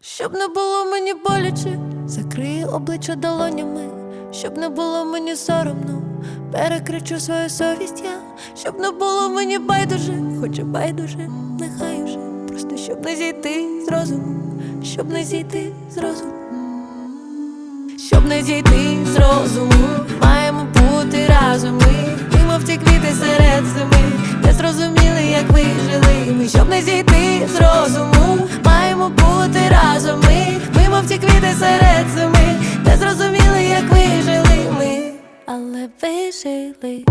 Щоб не було мені боляче, закрию обличчя долонями, щоб не було мені соромно, перекричу свою совість я, щоб не було мені байдуже, хоч і байдуже, нехай уже, просто щоб не зійти з розуму, щоб не зійти з розуму. Щоб не зійти з розуму, маємо бути разом ми. Мимо ті квіти серед зими, не зрозуміли, як ви жили ми, щоб не зійти з розуму, маємо бути разом ми. Мимо ті квіти серед зими, не зрозуміли, як вижили ми, але ви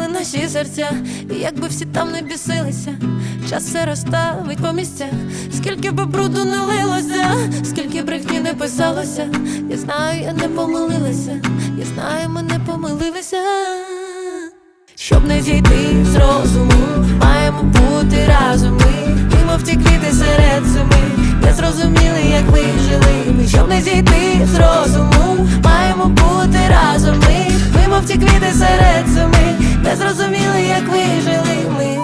зрозуміли наші серця, і якби всі там не бісилися, час все розставить по місцях, скільки би бруду не лилося, скільки брехні не писалося, я знаю, я не помилилася, я знаю, ми не помилилися. Щоб не зійти з розуму, маємо бути разом ми. Мимо в ті квіти серед зими, не зрозуміли, як ви жили. Ми, щоб не зійти з розуму, маємо бути разом ми. Мимо в ті серед зими, не зрозуміли, як вижили ми.